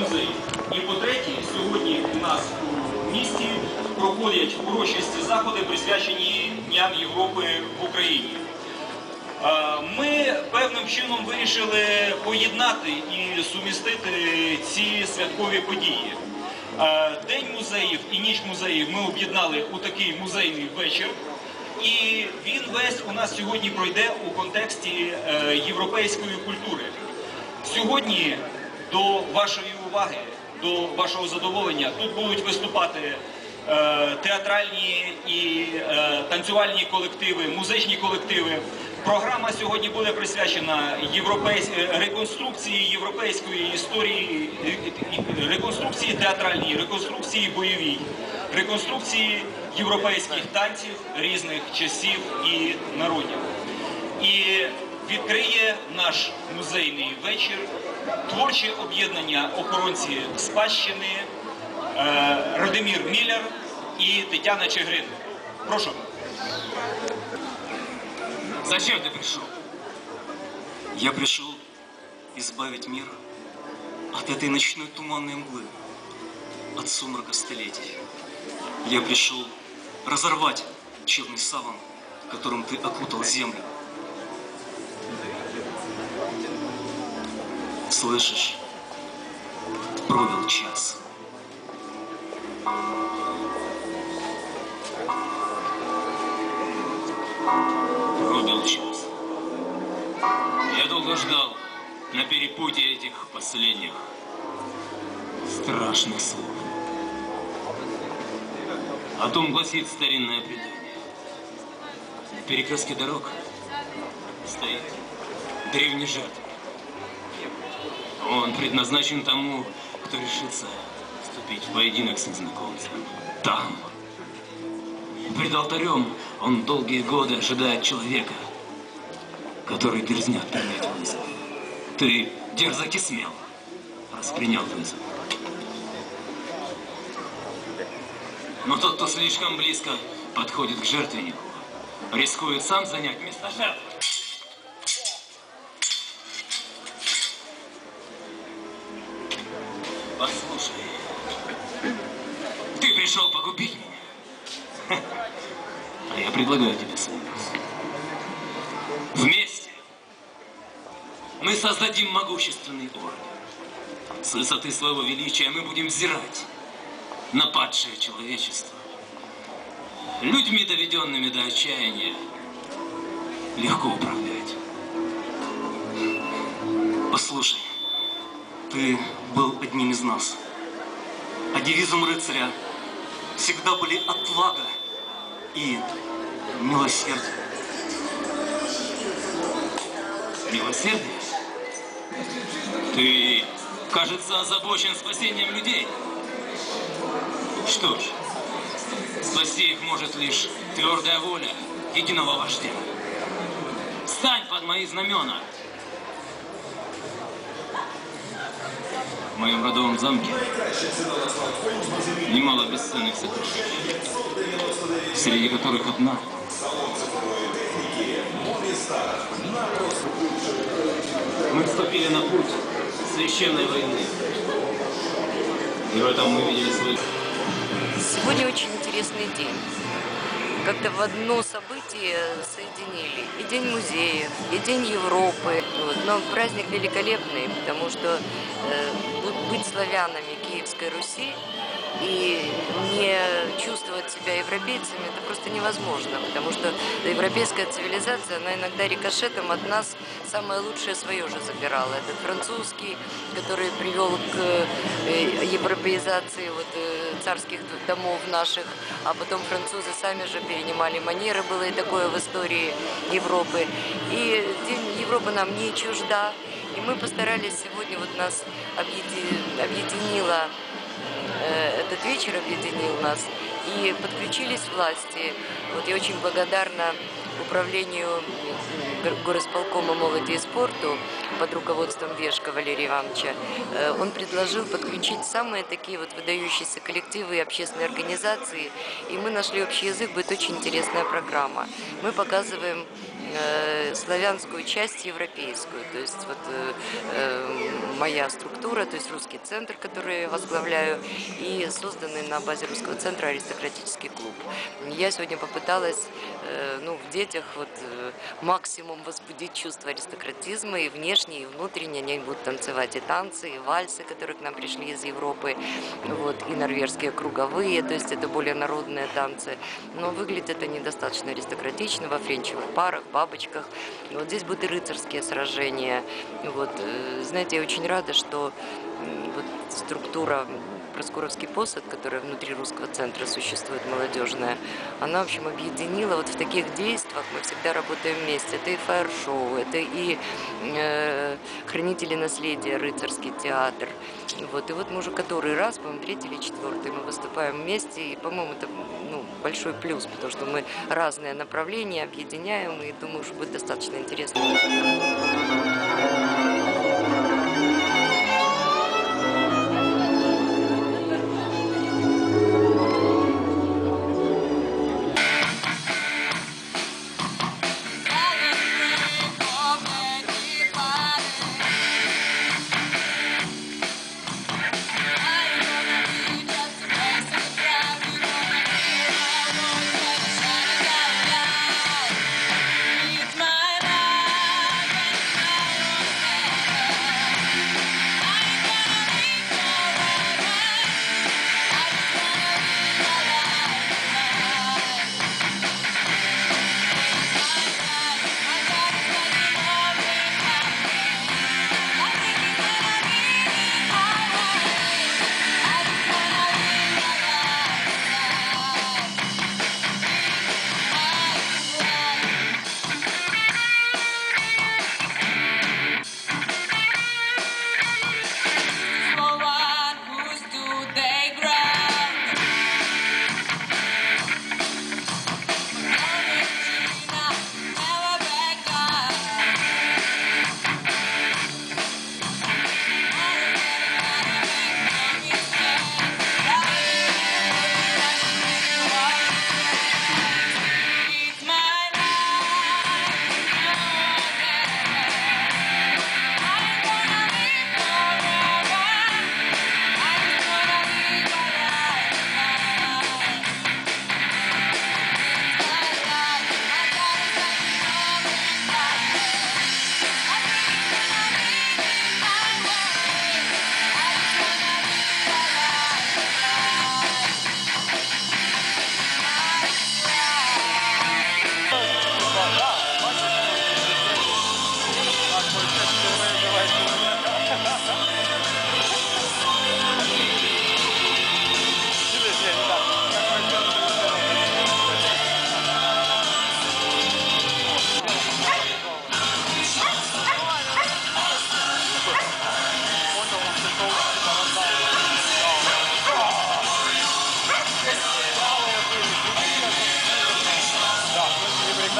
музеї. І по-третє, сьогодні у нас у місті проходять урочисті заходи, присвячені Дням Європи в Україні. Е, Ми певним чином вирішили поєднати і сумістити ці святкові події. Е, День музеїв і ніч музеїв ми об'єднали у такий музейний вечір. І він весь у нас сьогодні пройде у контексті е, європейської культури. Сьогодні до вашої уваги, до вашого задоволення тут будуть виступати е, театральні і е, танцювальні колективи, музичні колективи. Програма сьогодні буде присвячена європейсь... е, реконструкції європейської історії, реконструкції театральній, реконструкції бойовій, реконструкції європейських танців різних часів і народів. І відкриє наш музейний вечір творче об'єднання охоронці спадщини е, Радимір Міляр і Тетяна Чигрин. Прошу. Зачем ты пришел? Я пришел избавить мир от этой ночной туманной мглы, от сумрака столетий. Я пришел разорвать черный саван, которым ты окутал землю. Слышишь? Пробил час. Пробил час. Я долго ждал на перепутье этих последних страшных слов. О том гласит старинное предание. На перекрестке дорог стоит древний жертв. Он предназначен тому, кто решится вступить в поединок с незнакомцем. Там, Пред алтарем он долгие годы ожидает человека, который дерзнет принять вызов. Ты дерзок и смел, раз принял вызов. Но тот, кто слишком близко подходит к жертвеннику, рискует сам занять место жертвы. Пришел погубить меня. А я предлагаю тебе союз. Вместе мы создадим могущественный орден. С высоты своего величия мы будем взирать на падшее человечество. Людьми, доведенными до отчаяния, легко управлять. Послушай, ты был одним из нас. А девизом рыцаря всегда были отвага и милосердие. Милосердие? Ты, кажется, озабочен спасением людей. Что ж, спасти их может лишь твердая воля единого вождя. Стань под мои знамена. Моем родовом замке немало бесценных сокровищ, среди которых одна Мы вступили на путь священной войны. И в этом мы видели свой... Сегодня очень интересный день. Как-то в одно событие соединили и День музея, и День Европы. Вот. Но праздник великолепный, потому что э, быть славянами Киевской Руси и не чувствовать себя европейцами, это просто невозможно, потому что европейская цивилизация, она иногда рикошетом от нас самое лучшее свое же забирала. Этот французский, который привел к э, европеизации вот, э, царских домов наших, а потом французы сами же перенимали манеры, было и такое в истории Европы. И День Европы нам не чужда, и мы постарались сегодня, вот нас объеди- объединила этот вечер объединил нас и подключились власти. Вот я очень благодарна управлению гор- горосполкома молоди и спорту под руководством Вешка Валерия Ивановича. Э, Он предложил подключить самые такие вот выдающиеся коллективы и общественные организации, и мы нашли общий язык, будет очень интересная программа. Мы показываем э, славянскую часть европейскую. То есть вот э, э, моя структура, то есть русский центр, который я возглавляю, и созданный на базе русского центра аристократический клуб. Я сегодня попыталась э, ну, в детях вот, э, максимум возбудить чувство аристократизма и внешне, и внутренне. Они будут танцевать и танцы, и вальсы, которые к нам пришли из Европы, вот, и норвежские круговые, то есть это более народные танцы. Но выглядят они достаточно аристократично, во френчевых парах, бабочках. Вот здесь будут и рыцарские сражения. Вот, э, знаете, я очень рада, что вот структура Проскуровский посад, которая внутри русского центра существует, молодежная, она, в общем, объединила вот в таких действиях, мы всегда работаем вместе. Это и фаер-шоу, это и э, хранители наследия, рыцарский театр. Вот, и вот мы уже который раз, по-моему, третий или четвертый, мы выступаем вместе, и, по-моему, это ну, большой плюс, потому что мы разные направления объединяем, и думаю, что будет достаточно интересно.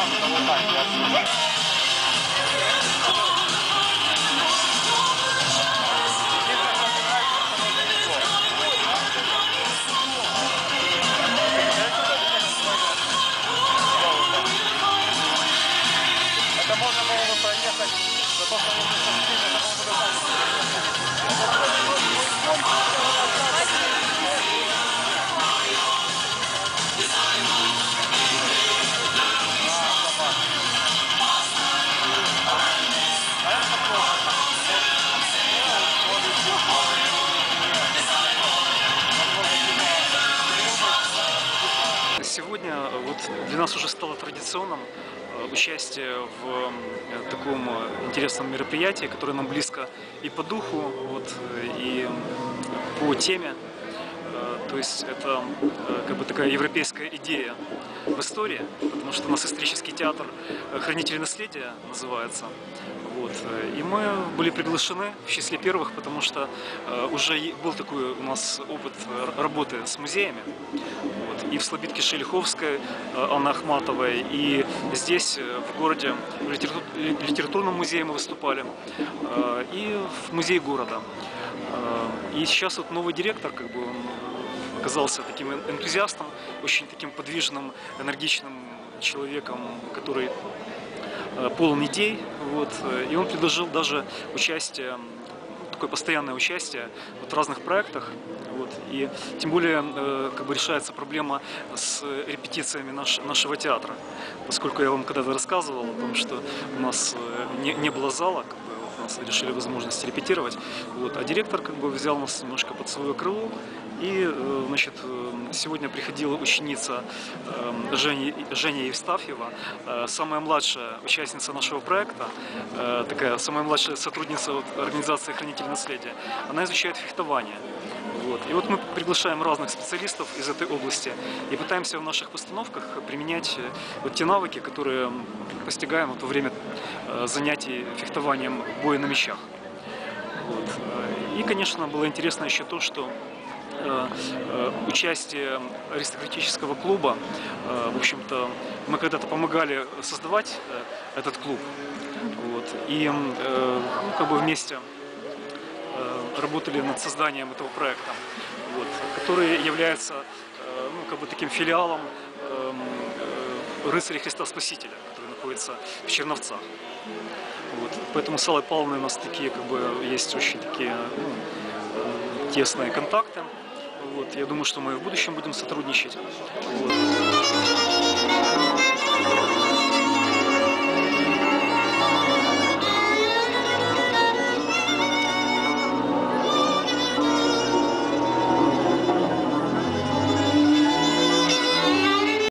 さんの方からいっしい。Сегодня вот для нас уже стало традиционным э, участие в э, таком э, интересном мероприятии, которое нам близко и по духу, вот, и по теме. То есть это как бы такая европейская идея в истории, потому что у нас исторический театр «Хранители наследия» называется. Вот. И мы были приглашены в числе первых, потому что уже был такой у нас опыт работы с музеями. И в Слобидке Шелиховской, э, Анна Ахматовой, и здесь, э, в городе, в литератур- литературном музее мы выступали, э, и в музее города. И сейчас вот новый директор, как бы, он оказался таким эн- энтузиастом, очень таким подвижным, энергичным человеком, который полон идей, вот, и он предложил даже участие, такое постоянное участие вот в разных проектах, вот, и тем более э, как бы решается проблема с репетициями наш- нашего театра, поскольку я вам когда-то рассказывал о том, что у нас э, не, не было зала, как бы, вот, нас решили возможность репетировать, вот, а директор как бы взял нас немножко под свое крыло, и, э, значит, э, сегодня приходила ученица э, Женя, Женя Евстафьева, самая младшая участница нашего проекта, такая самая младшая сотрудница организации «Хранители наследия». Она изучает фехтование. Вот. И вот мы приглашаем разных специалистов из этой области и пытаемся в наших постановках применять вот те навыки, которые постигаем вот во время занятий фехтованием боя на мечах. Вот. И, конечно, было интересно еще то, что участие аристократического клуба, э, в общем-то, мы когда-то помогали создавать э, этот клуб, вот, и э, ну, как бы вместе э, работали над созданием этого проекта, вот, который является э, ну, как бы таким филиалом эм, э, рыцаря Христа Спасителя, который находится в Черновцах. Вот. Поэтому с Аллой Павловной у нас такие как бы есть очень такие ну, э, тесные контакты. Вот. Я думаю, что мы в будущем будем сотрудничать. Вот.